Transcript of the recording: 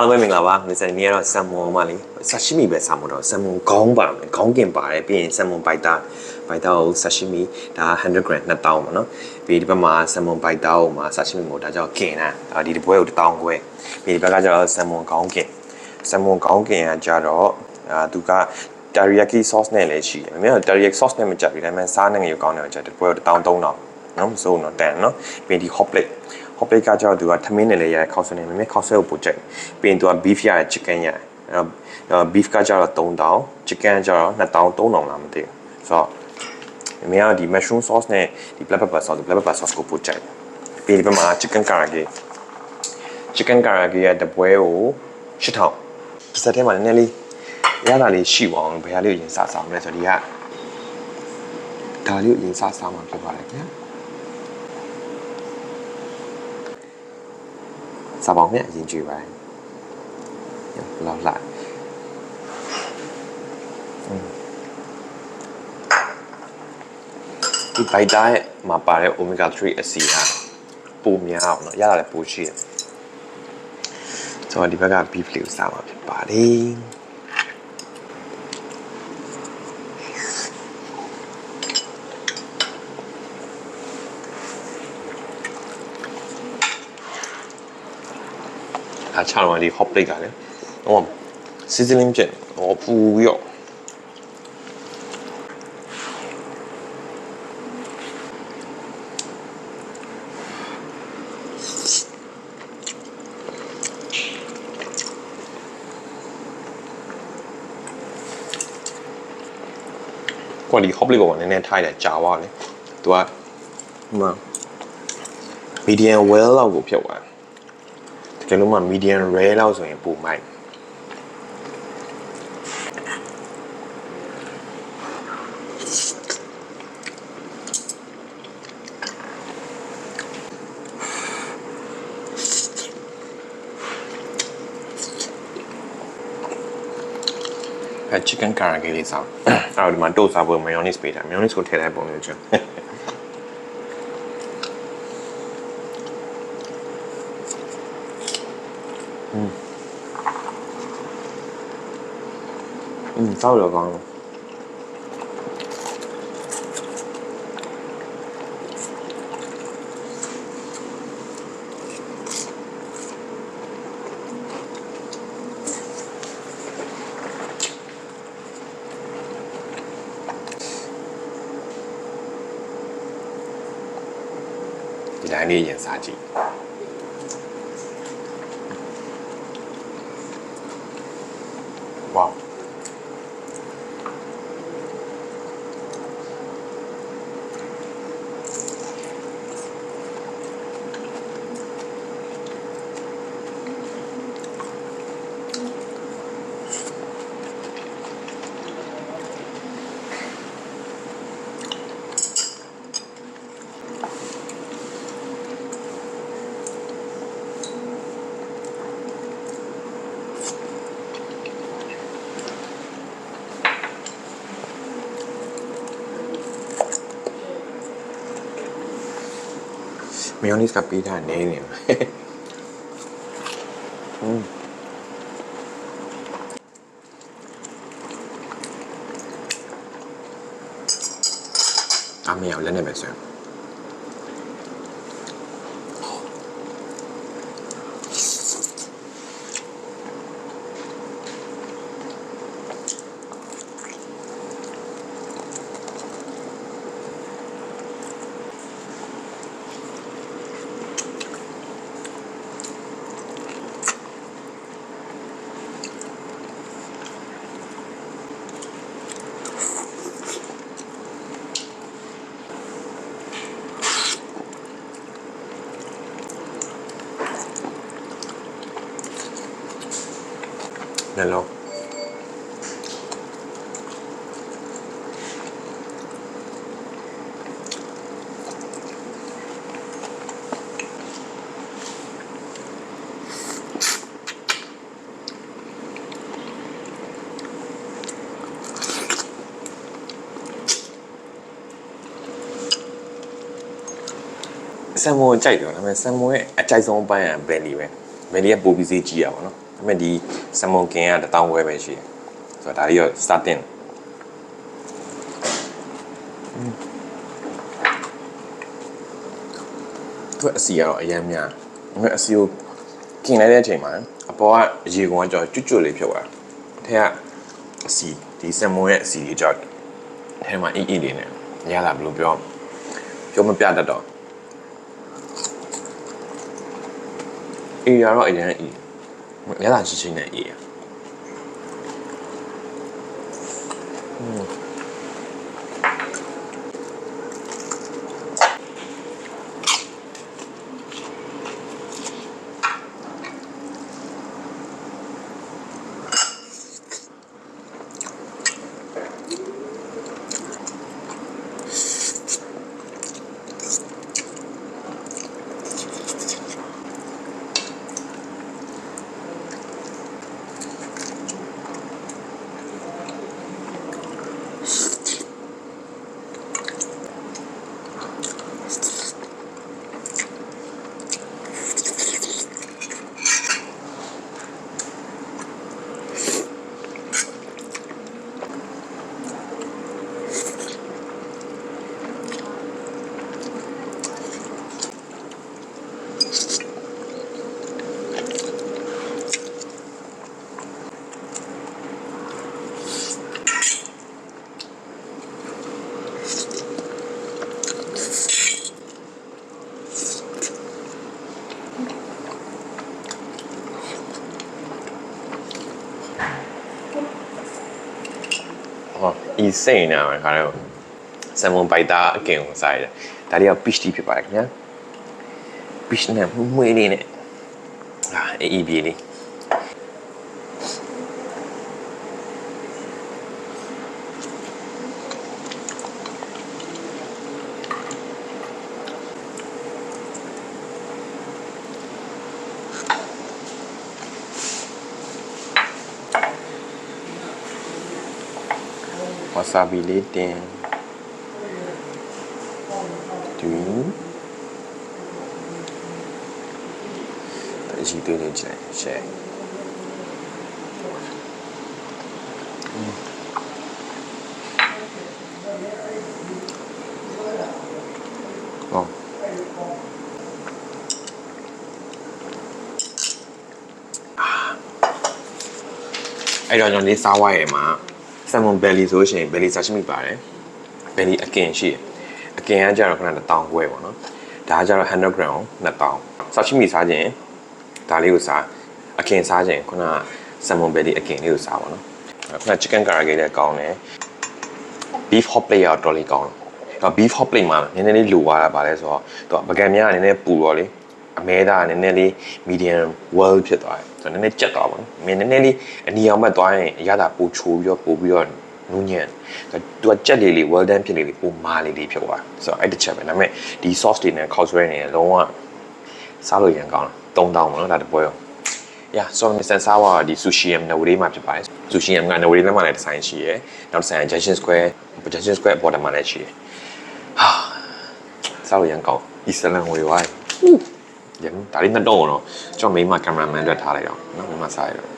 အားလုံးပဲမင်္ဂလာပါမစ္စတာနီကတော့ဆမ်မွန်မလေးဆာရှိမီပဲဆမ်မွန်တော့ဆမ်မွန်ခေါင်းပါမယ်ခေါင်းကင်ပါတယ်ပြီးရင်ဆမ်မွန်ဘိုက်တာဘိုက်တာကိုဆာရှိမီဒါ100 gram 2000ပေါ့နော်ပြီးဒီဘက်မှာဆမ်မွန်ဘိုက်တာကိုမှာဆာရှိမီကိုဒါကြောင့်ကင်တာအာဒီဒီပွဲကို1000ခွဲပြီးဒီဘက်ကကျတော့ဆမ်မွန်ခေါင်းကင်ဆမ်မွန်ခေါင်းကင်ကကျတော့အာသူက teriyaki sauce နဲ့လည်းရှိတယ်။မင်းတို့ teriyaki sauce နဲ့မကြဘူးဒါပေမဲ့စားနေငယ်ကိုကောင်းတယ်ကြတယ်ပွဲကို1000 3000နော်မစိုးတော့တန်နော်ပြီးဒီ hot plate hot plate ကကျတော့သူကထမင်းနဲ့လည်းရတယ်ခောက်ဆွဲနေမင်းခောက်ဆွဲကိုပို့ကြိုက်ပြီးရင်သူက beef ရတယ် chicken ရတယ်အဲ့တော့ beef ကကျတော့3000 chicken ကကျတော့2000 3000လားမသိဘူးဆိုတော့မင်းကဒီ mushroom sauce နဲ့ဒီ black pepper sauce black pepper sauce ကိုပို့ကြိုက်ပြီးဒီဘက်မှာ chicken karaage chicken karaage ရဲ့တပွဲကို8000တစ်စက်ထဲမှာနည်းနည်းလေးရတာလေးရှိပါအောင်ဘယ်ဟာလေးကိုရင်စားစားမလဲဆိုတော့ဒီကဒါလေးကိုရင်စားစားမှာဖြစ်ပါတယ်ခင်ဗျာ စားပေါင်းမြတ်အရင်ကြည့်ပါတယ်လောက်လာဒီဘိုက်တာရဲ့မှာပါတဲ့ omega 3အဆီဟာပိုများအောင်เนาะရတာလည်းပိုရှိတယ်ဆိုတော့ဒီဘက်က beef လေးကိုစားမှာဖြစ်ပါတယ် ဒါချတော့ဒီ hot plate ကလည်းဟို sizzling ဖြစ်ဟိုပူပြီးတော့ကွာဒီ hot plate ကိုနည်းနည်းထားရတယ်ကြာသွားတယ်သူကဟိုမှာ medium well လောက်ကိုဖြုတ်သွားတယ်တ ကယ်လို့မှ medium rare လောက်ဆိုရင်ပိုမိုက်အဲ chicken karaage လေးစားအဲ့တော့ဒီမှာတိုးစားဖို့ mayonnaise ပေးတာ mayonnaise ကိုထည့်လိုက်ပုံမျိုးချင် อืมစားတော့ကောင်းတယ်ဒီတိုင်းလေးရ င် စားကြည့်ဝေါမယောနီစ်ကပေးထားနေနေမှာอืมအမေရော နေမယ်ဆိုရင်နှလုံးဆမ်မွန်ကြိုက်တယ်ဒါပေမဲ့ဆမ်မွန်ရဲ့အကြိုက်ဆုံးအပိုင်းကဘယ်လီပဲဘယ်လီကပိုပြီးဈေးကြီးရပါတော့ ဒါပေမဲ့ဒီဆမ်မွန်ကင်ကတစ်တောင်းခွဲပဲရှိတယ်ဆိုတော့ဒါလေးရောစတင်သူအစီကတော့အရင်များဒါပေမဲ့အစီကိုกินလိုက်တဲ့အချိန်မှာအပေါ်ကအရေကောင်ကကြောကျွတ်ကျွတ်လေးဖြစ်သွားတယ်ထဲကအစီဒီဆမ်မွန်ရဲ့အစီလေးကြောထဲမှာအီအီလေးနဲ့ရတာဘယ်လိုပြောပြောမပြတတ်တော့အေးရတော့အရင်အေး ရတာချင်းချင်းနဲ့အေးရ ဟော ဤစိတ်နေမှာခါတော့ဆမ်မွန်ပိုက်တာအကင်ကိုစားရတယ်ဒါလေးက peach tea ဖြစ်ပါတယ်ခင်ဗျာ peach နဲ့မွေးလေးနဲ့အာအေးပြေးလေး ဝါဆာဘီလေးတင်တွင်အကြီးတွေးနေကြတယ်ရှယ်ဟောအဲ့တော့ကျွန်တော်လေးစားဝိုင်းရမှာ ဆမ်မွန်ဘယ်လီဆိုလို့ရှိရင်ဘယ်လီဆာရှိမိပါတယ်ဘယ်လီအကင်ရှိတယ်အကင်ကကြတော့ခဏ1000ခွဲပေါ့နော်ဒါကကြတော့ 100 gram 2000ဆာရှိမိစားခြင်းဒါလေးကိုစားအကင်စားခြင်းခုနကဆမ်မွန်ဘယ်လီအကင်လေးကိုစားပါနော်ခုန chicken karaage လည်းကောင်းတယ် beef hot plate ရောတော်လေးကောင်းတယ်တော့ beef hot plate မှာနည်းနည်းလေးလိုသွားတာပါလဲဆိုတော့သူကပကံများကနည်းနည်းပူတော့လေ အမဲသားကနည်းနည်းလေး medium well ဖြစ်သွားတယ်ဆိုတော့နည်းနည်းကြက်သွားပါဘူးမင်းနည်းနည်းလေးအနီအောင်ဘက်သွားရင်အရသာပူချိုးပြီးတော့ပို့ပြီးတော့နူးညံ့သူကကြက်လေးလေး well done ဖြစ်လေးလေးပိုမာလေးလေးဖြစ်သွားဆိုတော့အဲ့တစ်ချက်ပဲဒါပေမဲ့ဒီ sauce တွေနဲ့ခောက်ဆွဲနေတယ်လုံးဝစားလို့ရန်ကောင်းတယ်3000ပါနော်ဒါတပွဲရော Yeah, so Mr. Sawa ဒီ Sushi M နဝရီမှာဖြစ်ပါတယ် Sushi M ကနဝရီလမ်းမှာလည်းဒီဇိုင်းရှိရယ်နောက်ဒီဇိုင်း Junction Square Junction Square border မှာလည်းရှိရယ်ဟာစားလို့ရန်ကောင်းဒီစလန်ဝေဝိုင်းရန် ဒါလေးနှစ်တော့တော့ကျွန်တော်မိမကင်မရာမန်အတွက်ထားလိုက်တော့နော်မိမစားရတော့